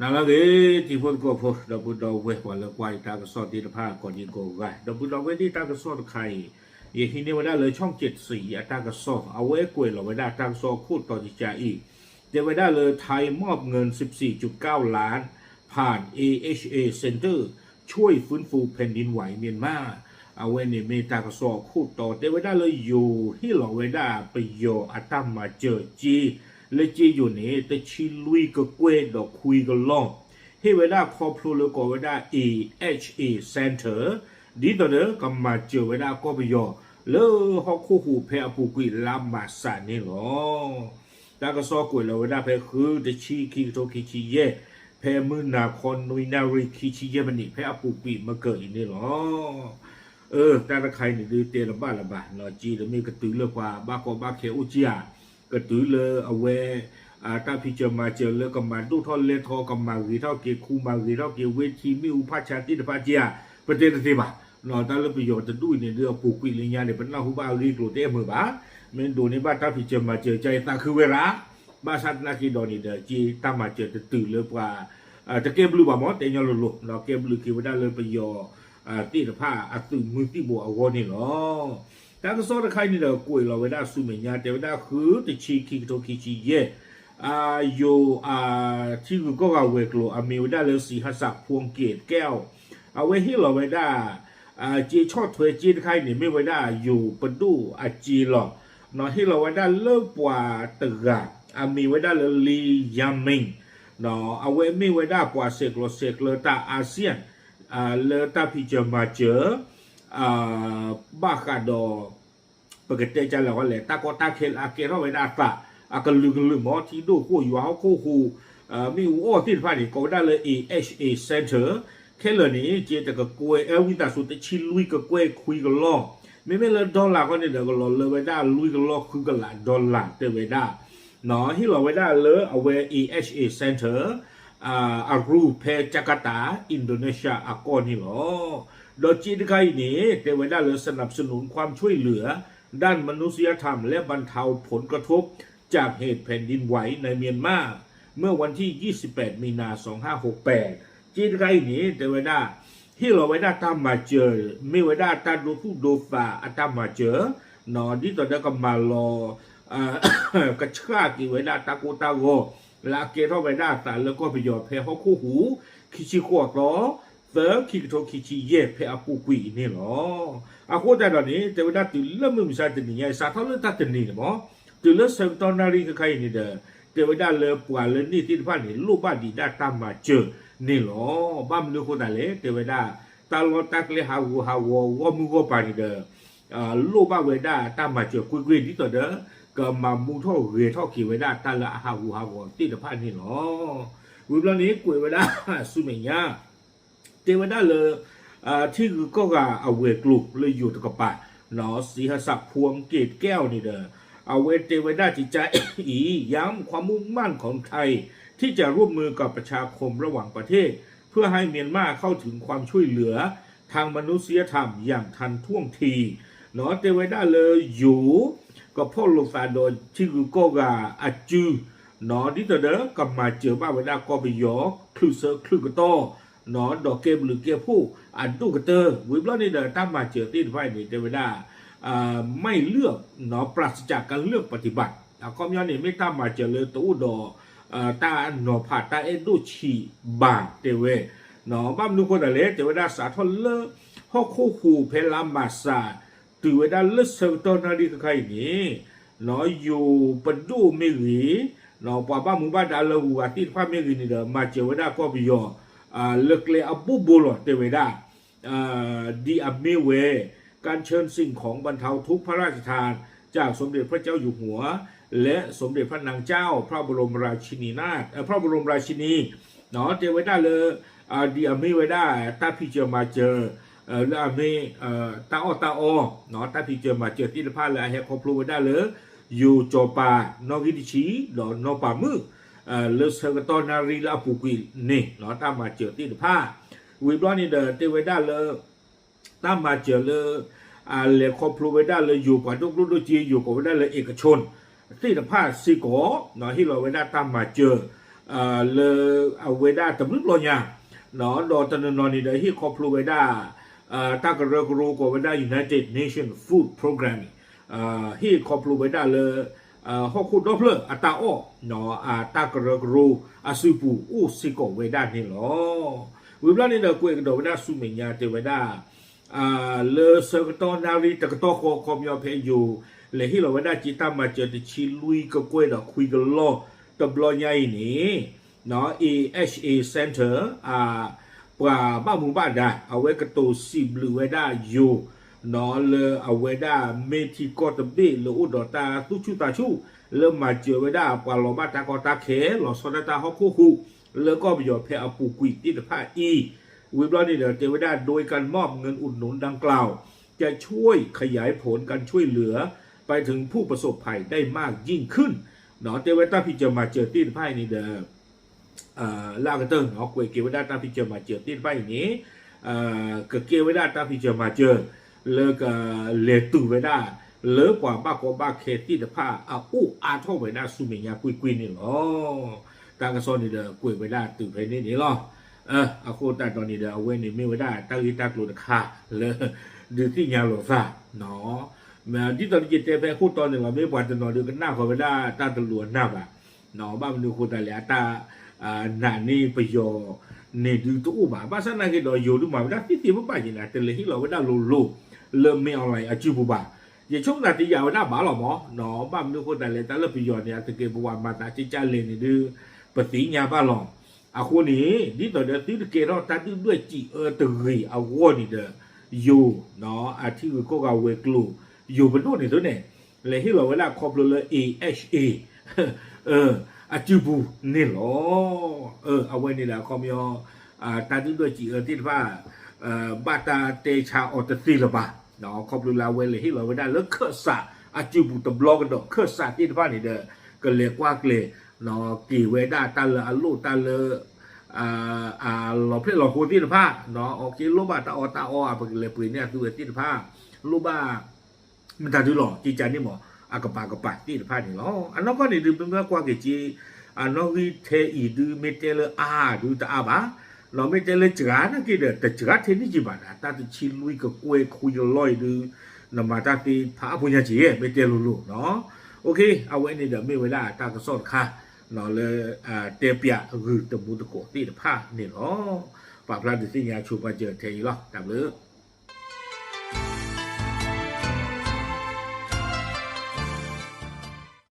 นั่นลาเกทีพนก็พดดับบุดาวเวกวันละกวายตากระสอดตีนภาก่อนยิงโกไกดับบุดาวเวที่ตากระสอดไข่ยฮีเนวด้เลยช่องเจ็ดสี่ตากระสอดเอาไว้กวยหลอไว้ได้ตากระสอดคูดต่อจิจาอีกเดี๋ยวไปได้เลยไทยมอบเงิน 14.9 ล้าน ผ่าน AHA Center ช่วยฟื้นฟูแผ่นดินไหวเมียนมาเอาไว้ในเมตากระสอดคูดต่อเดี๋ยวไปได้เลยอยู่ที่หลอไว้ได้ไปโยอัตมาเจอจี เลจีอยู่นี่แต่ชีลุยก็เกวดอกคุยก็ล่องเฮเวด้าพอพลูเลก็เวด้า E H E Center ดีตอนเด้อก็มาเจอเวด้าก็ไปยอแล้วฮอกคู่หูแพอปูกุยลามาสานี่หรอแล้วก็ซอกวยเราเวด้าแพคือเดชีคีโตคิชิเยแพมือนาคอนนุยนาริคิชิเยมันนี่แพอปูกุยมาเกิดอีนี่หรอเออแต่ละใครนี่ดูเตะลำบ้าลำบากเนาะจีแล้วมีกระตือเรื่องว่าบ้าก็บ้าเคอุจิยา กระตือเลยเอาไว้อ่าตาพี่เจอมาเจอเลยก็มาดูทอเลทอก็มารีเท่าเกคูมารีเท่าเกเวทีมิวพัชชาติตะพาเจียประเทศที่บ้าเนาะแต่ละประโยชน์จะดูในเรื่องปลูกปีลิญญาเนี่ยเป็นเล่าฮูบ้ารีกลัวเต้มือบ้าเมนดูในบ้านตาพี่เจอมาเจอใจตาคือเวลา ဘာသာနာကီဒိုနီဒဂျီတမချေတတူလေပွာတကေဘလူဘာမောတေညောလိုလိုနော်ကေဘလူကီဝဒါလေပယောအတိတဖာအတူမူတိဘောအဝေါ်နေလော ta cái số là khai như là cuối là với đa số mình nhà để với đa khứ thì chỉ khi thôi khi chỉ ye à yo à chỉ người có gạo việc lo à mình với đa là gì hết sạc phuông kiệt keo à với hi là với đa à chỉ cho thuê chỉ khai này mới với đa yo bận đủ à chỉ lo nó hi là với đa lớp quả tự gà à mình với đa là li ya mình nó à với mình với đa quả sẹt lo sẹt lo ta ASEAN à lo ta phi chờ mà chờ အာဘာခါဒေါ်ပကတိကြလောလေတာကောတာခဲလာကေရောဝေနာတာအကလူလူမောတီဒိုကိုယူဟောကိုဟူအာမီဝော်တိဖာဒီကောဒါလေ AHA Center ခဲလနီကျေတကကွယ်အဝိတာဆိုတချီလူကကွယ်ခွီကလောမေမေလဒေါ်လာကနေတကလောလေဝေဒါလူကလောခုကလာဒေါ်လာတေဝေဒါနော်ဟီလောဝေဒါလေအဝေ AHA Center အာအဂရူဖဲဂျကာတာအင်ဒိုနီးရှားအကောနီလော โดยจีนไคหนีเตวันด้าเลยสนับสนุนความช่วยเหลือ ด้านมนุษยธรรม และบรรเทาผลกระทบ จากเหตุแผ่นดินไหวในเมียนมาเมื่อวันที่ 28 มีนา 2568 จีนไคหนีเตวันด้าฮิโรไวด้าตามมาเจอไม่ไวด้าตาดูผู้โดฟาอาตามาเจอนอนที่ตอนนั้นก็มาลอกระชากกีไวดาตาโกตาโกลาเกท่าไวด้าตาแล้วก็ไปหยอดเพ้เขาคู่หูคิชิโกะล้ သခိကထောခိချီရဲ့ဖဲအကိုကွီနေလောအကိုတတော်နေတေဝဒတူလက်မှုမစားတနေရစာထောက်လက်တနေနော်တူလက်ဆမ်တော်နာရီခခိုင်နေတဲ့တေဝဒလေပွာလနေတိဖာနေလူပါဒီဒတာမချေနေလောဘာမလို့ခိုတာလေတေဝဒတာလောတက်လေဟာဝဟာဝဝမှုကိုပါနေတဲ့အာလူပါဝေဒတာမချေကွီကွီဒီတော်တဲ့ကမမူထောရေထောကေဝဒတာလအဟာဝဟာဝတိတဖာနေလောဝိပလနေကွေဝဒဆုမညာ เลยแต่ว่าได้าเลยหาวัวหาวัววัวมือวัวปานี่เด้ออ่าเวด้าตามมาเจอกุยกุยนี่ตัวเด้อก็มามูท่อเรียท่อขี่ไว้ได้ตาเนาะวิบลานี้กุยไว้ได้สุเมียเตไว้ได้เลยอ่าที่ก็กาเอาเวกลุกเลยอยู่ตะกปะเนาะสีหศักพวงเกตแก้วนี่เด้อเอาเวเตวได้จิตใจอีย้ำความมุ่งมั่นของไทย ที่จะร่วมมือกับประชาคมระหว่างประเทศ เพื่อให้เมียนมาเข้าถึงความช่วยเหลือทางมนุษยธรรมอย่างทันท่วงทีเนาะเตวได้เลยอยู่ก็พ่อลูกฟาโดนที่กูก็กาอาจูเนาะดิตเดอกับมาเจอบ้าเวลาก็ไปยอคลุเซอร์คลุกโตเนาะดอกเกมหรือเกียผู้อันตู้ กระเตอร์วิบลอนี่เดอตามมาเจอที่ไฟนี่เดเวลาอ่าไม่เลือกเนาะปราศจากการเลือกปฏิบัติอะก็ย้อนนี่ไม่ตามมาเจอเลยตู้ดออ่าตาหนอผาตาเอ็ดดูชีบาเตเวเนาะบ้ามนุคนอะไรเดเวลาสาทอนเลอฮอกคู่คูเพลามาซาตือเวลาเลือดเซลตอนนาฬิกาใครนี่เนาะอยู่ปดูเมรีเนาะป้าบ้ามุบ้าดาลหัวที่พาเมรีนี่เดอมาเจอเวลาก็ไปยออ่า เลิกเลยอบุบุลเตเวดาดีอับเมเว การเชิญสิ่งของบรรเทาทุกพระราชทาน จากสมเด็จพระเจ้าอยู่หัว และสมเด็จพระนางเจ้า พระบรมราชินีนาถพระบรมราชินีเนาะเจอไว้ได้เลยดีอับเมไว้ได้ถ้าพี่เจอมาเจอเออแล้วมีเอ่อตาออตาออเนาะถ้าพี่เจอมาเจอที่ผ้าเลยเฮคอพลูไว้ได้เลยอยู่จอปานอกิดิชีดอนอปามือ เออเลสกตอนารีลาปุกุยนี่เนาะตามมาเจอที่ผ้าวิบลอนี่เดอเตไว้ได้เลยตามมาเจอเลยอ่าเลคอพลูไว้ได้าเลยอยู่กับทุกรุ่นจีอยู่กับไว้ได้เลยเอกชนที่ผ้าสิโกเนาะที่เราไว้ได้ตามมาเจออ่าเลอเวด้าตำลึกลอญาเนาะดอตนนอนี่เดฮิคอพลูเวดาอ่าตากระกรูกเวดา United Nation Food Program อ่าฮิคอพลูเวดาเลอ่ ဟောခုဒေါဖလအတာအောနော်အာတာကရဂရူအစုပူအိုစေကောဝေဒနေလောဝိပလနေတော့ကိုယ်တော့ဝဒစုမညာတေဝဒအာလေစကတောနာရီတကတောကိုကောမြောဖေယူလေဟီလဝဒจิตမချတချီလူီကကွေတော့ခွီကလောတဘလညာဤနေနော် AHA Center အာပွာဘမှုပဒါအဝဲကတိုစီဘလူဝဒယိုาไว้กระตูสิบหรือเนาะเลเอาไว้ได้เมทิโกอตเบหรืออุดอตาตุชุตาชูเริ่มาเจอไว้ได้ปาลอบ้าตากอตาเคหลอสอดตาฮอกคูคูแล้วก็ไปยอเพอปูกุยติดผ้าอีวิบลอนี่เดี๋ยวเจอไว้ได้โดยการมอบเงินอุดหนุนดังกล่าว จะช่วยขยายผลการช่วยเหลือ ไปถึงผู้ประสบภัยได้มากยิ่งขึ้นเนาะเตวตาพิจะมาเจอตีนไพ่นี่เดอเอ่อลากเติ้งเนาะกวยเกเวดาตาพิจะมาเจอตีนไพ่นี้เอ่อกเกวดาตาพิจะมาเจอ เลกะเลตุเวดาเลกว่าบ้ากอบ้าเคตีตะผ้าอาอูอาท่อเวดาสุเมียกุยกุยนี่หรอตากระซอนนี่เด้อกวยเวดาตุไพ่นี่นี่หรอเอออาโคตาตอนนี้เด้อเอาเว้นี่ไม่เวดาตาวิตากลุดคาเลดูที่ญาโลฟาเนาะ mà đi tao đi chơi về khu tao này là mấy bạn tao nói được cái nào phải là ta tao luôn nào à nó bao nhiêu khu ta lẽ ta à nãy ni bây giờ nè đi tụ bà ba sáng nay cái đó nhiều đúng mà đã tiếp tiếp với bà gì là tên lấy hít lò với đã lù lù lơ mèo lại ở chưa bù bà giờ chúng ta thì giờ đã bảo là mỏ nó bao nhiêu khu ta lẽ ta là bây giờ này từ cái bộ mà ta chỉ cha lên thì đưa 勒没有来啊，就不吧。也从那底下那把老毛，那把没有带来，但是比较呢，这个不管嘛，那这家里呢的不提伢把老。啊，过年你到这地里给到，但你对几二对啊，我你的有，那啊，这个国家为路有不多呢，对呢。来，迄老为啦，考不了 A H A，呃，啊，就不你咯，呃，啊，为你啦，考没有啊，但你对几二对吧？ บาตาเตชาออตติละบาเนาะครอบเลยลาเวเลยที่เราเวลาแล้วเคอสะอาจูบูตบล็อกกันดอกเคอสะที่ว่านี่เด้อก็เรียกว่าเกลเนาะกี่เวดาตาเลอลูตาเลอ่าอ่าเราเพื่อเราโคที่ผ้าเนาะโอเคลูบาตาออตาออไปเลยปืนเนี่ยตัวที่ผ้าลูบา มันตาดูหรอจีจานี่หมออากปากปาตีพานี่หรออันนั้นก็นี่ดูเป็นกว่าเกจีอันนั้นคือเทอีดูเมเตลอาดูตาอาบา เราไม่เตลจรานะกี่เด้อแต่จราเทนี่จีบานะตาตชิลุยก็กวยคุยลอยดูนมาตาตีพาปุญญาจีเมเตลูลูเนาะโอเคเอาไว้นี่เดี๋ยวไม่เวลาตาก็สอดค่ะเนาะเลยอ่าเตเปียคือตะมูตะโกตีพานี่หรอปาพลาดิสิญาชูปาเจอเทยหรอตามเลย